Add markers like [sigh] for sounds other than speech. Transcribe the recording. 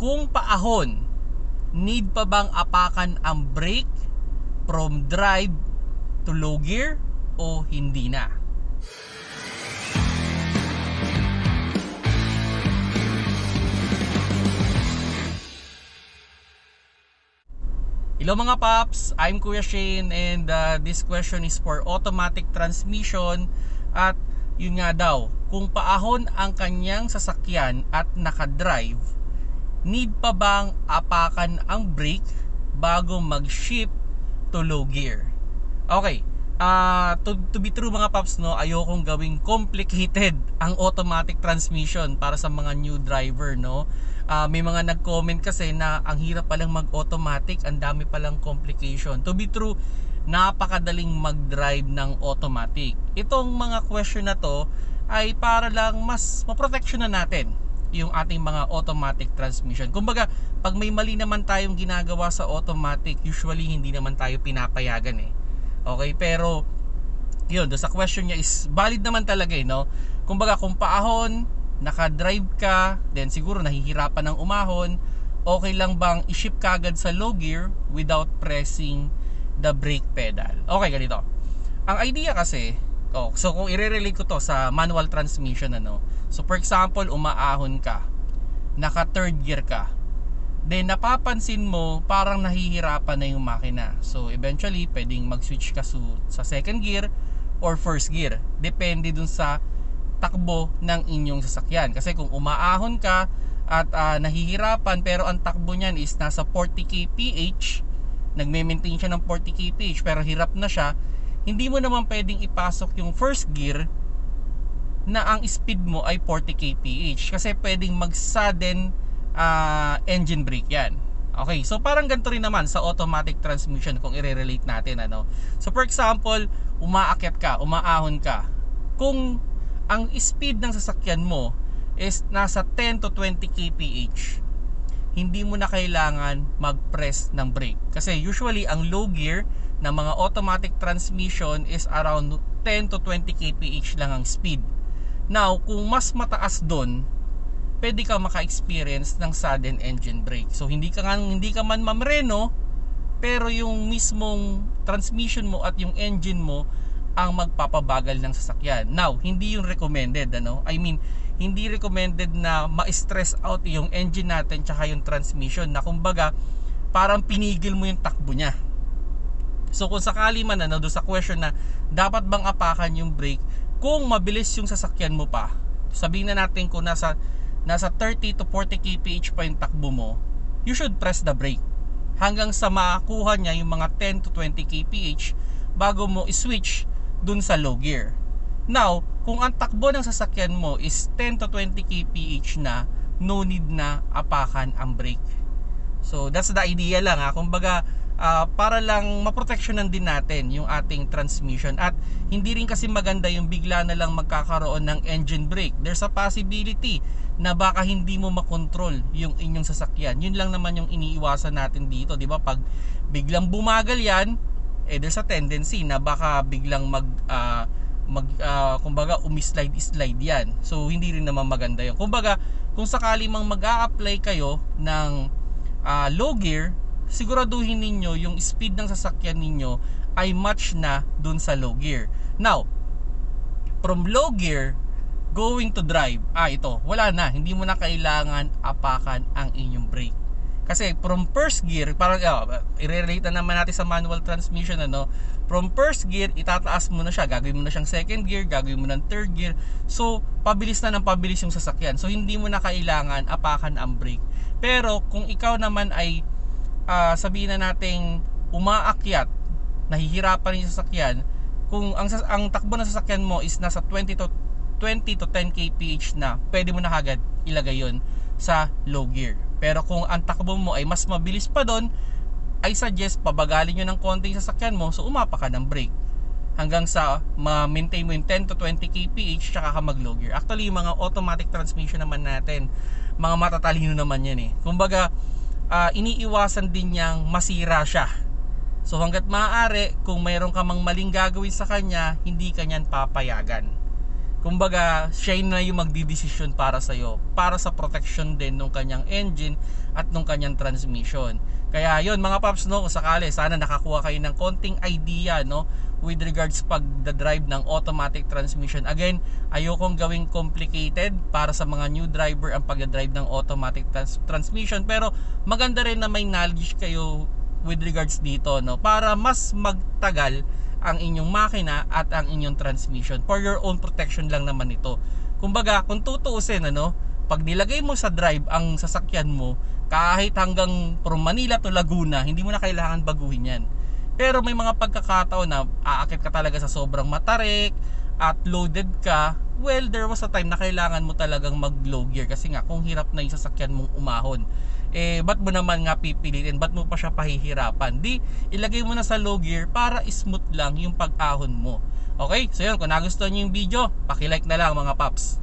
Kung paahon, need pa bang apakan ang brake from drive to low gear o hindi na? Hello mga paps, I'm Kuya Shane and uh, this question is for automatic transmission at yun nga daw, kung paahon ang kanyang sasakyan at nakadrive, need pa bang apakan ang brake bago mag-shift to low gear? Okay, uh, to, to be true mga paps no, ayokong gawing complicated [laughs] ang automatic transmission para sa mga new driver no uh, may mga nag-comment kasi na ang hirap palang mag-automatic, ang dami palang complication. To be true, napakadaling mag-drive ng automatic. Itong mga question na to ay para lang mas maprotection na natin yung ating mga automatic transmission. Kumbaga, pag may mali naman tayong ginagawa sa automatic, usually hindi naman tayo pinapayagan eh. Okay, pero yun, do sa question niya is valid naman talaga eh, no? Kumbaga, kung paahon, naka-drive ka, then siguro nahihirapan ng umahon, okay lang bang i-shift kagad sa low gear without pressing the brake pedal? Okay, ganito. Ang idea kasi, oh, so kung i-relate ko to sa manual transmission, ano, so for example, umaahon ka, naka third gear ka, then napapansin mo parang nahihirapan na yung makina. So eventually, pwedeng mag-switch ka sa second gear or first gear. Depende dun sa takbo ng inyong sasakyan. Kasi kung umaahon ka at uh, nahihirapan pero ang takbo niyan is nasa 40 kph, nagme-maintain siya ng 40 kph pero hirap na siya, hindi mo naman pwedeng ipasok yung first gear na ang speed mo ay 40 kph kasi pwedeng mag sudden uh, engine brake yan. Okay, so parang ganito rin naman sa automatic transmission kung i-relate natin ano. So for example, umaakyat ka, umaahon ka. Kung ang speed ng sasakyan mo is nasa 10 to 20 kph hindi mo na kailangan mag-press ng brake kasi usually ang low gear ng mga automatic transmission is around 10 to 20 kph lang ang speed now kung mas mataas doon pwede ka maka-experience ng sudden engine brake so hindi ka hindi ka man mamreno pero yung mismong transmission mo at yung engine mo ang magpapabagal ng sasakyan. Now, hindi yung recommended ano. I mean, hindi recommended na ma-stress out yung engine natin tsaka yung transmission na kumbaga parang pinigil mo yung takbo niya. So kung sakali man ano do sa question na dapat bang apakan yung brake kung mabilis yung sasakyan mo pa. Sabihin na natin kung nasa nasa 30 to 40 kph pa yung takbo mo, you should press the brake hanggang sa makuha niya yung mga 10 to 20 kph bago mo i-switch dun sa low gear. Now, kung ang takbo ng sasakyan mo is 10 to 20 kph na, no need na apakan ang brake. So, that's the idea lang ha. Kumbaga, uh, para lang maproteksyonan din natin yung ating transmission at hindi rin kasi maganda yung bigla na lang magkakaroon ng engine brake. There's a possibility na baka hindi mo makontrol yung inyong sasakyan. Yun lang naman yung iniiwasan natin dito, 'di ba? Pag biglang bumagal 'yan, eh there's a tendency na baka biglang mag uh, mag uh, kumbaga umislide slide yan. So hindi rin naman maganda 'yon. Kumbaga kung sakali mang mag-a-apply kayo ng uh, low gear, siguraduhin ninyo yung speed ng sasakyan ninyo ay match na dun sa low gear. Now, from low gear going to drive, ah ito, wala na, hindi mo na kailangan apakan ang inyong brake. Kasi from first gear, parang uh, i-relate na naman natin sa manual transmission ano. From first gear, itataas mo na siya. Gagawin mo na siyang second gear, gagawin mo ng third gear. So, pabilis na ng pabilis yung sasakyan. So, hindi mo na kailangan apakan ang brake. Pero kung ikaw naman ay uh, sabihin na nating umaakyat, nahihirapan yung sasakyan, kung ang, ang takbo ng sasakyan mo is nasa 20 to 20 to 10 kph na, pwede mo na agad ilagay yon sa low gear. Pero kung ang takbo mo ay mas mabilis pa doon, I suggest pabagalin nyo ng konti sa sasakyan mo so umapa ka ng brake hanggang sa ma-maintain mo yung 10 to 20 kph tsaka ka mag low gear. Actually, yung mga automatic transmission naman natin, mga matatalino naman yan eh. Kumbaga, uh, iniiwasan din niyang masira siya. So hanggat maaari, kung mayroon ka mang maling gagawin sa kanya, hindi ka niyan papayagan. kumbaga siya na yung magdidesisyon para sa iyo para sa protection din ng kanyang engine at ng kanyang transmission kaya yon mga paps no kung sakali sana nakakuha kayo ng konting idea no with regards pag the drive ng automatic transmission. Again ayokong gawing complicated para sa mga new driver ang pag-drive ng automatic trans- transmission. Pero maganda rin na may knowledge kayo with regards dito no para mas magtagal ang inyong makina at ang inyong transmission. For your own protection lang naman ito. Kumbaga kung tutuusin ano pag nilagay mo sa drive ang sasakyan mo kahit hanggang from Manila to Laguna hindi mo na kailangan baguhin yan. Pero may mga pagkakataon na aakit ka talaga sa sobrang matarik at loaded ka well there was a time na kailangan mo talagang mag low gear kasi nga kung hirap na yung sasakyan mong umahon. Eh ba't mo naman nga pipilitin? Ba't mo pa siya pahihirapan? Di ilagay mo na sa low gear para smooth lang yung pag-ahon mo. Okay? So yun kung nagustuhan nyo yung video paki-like na lang mga paps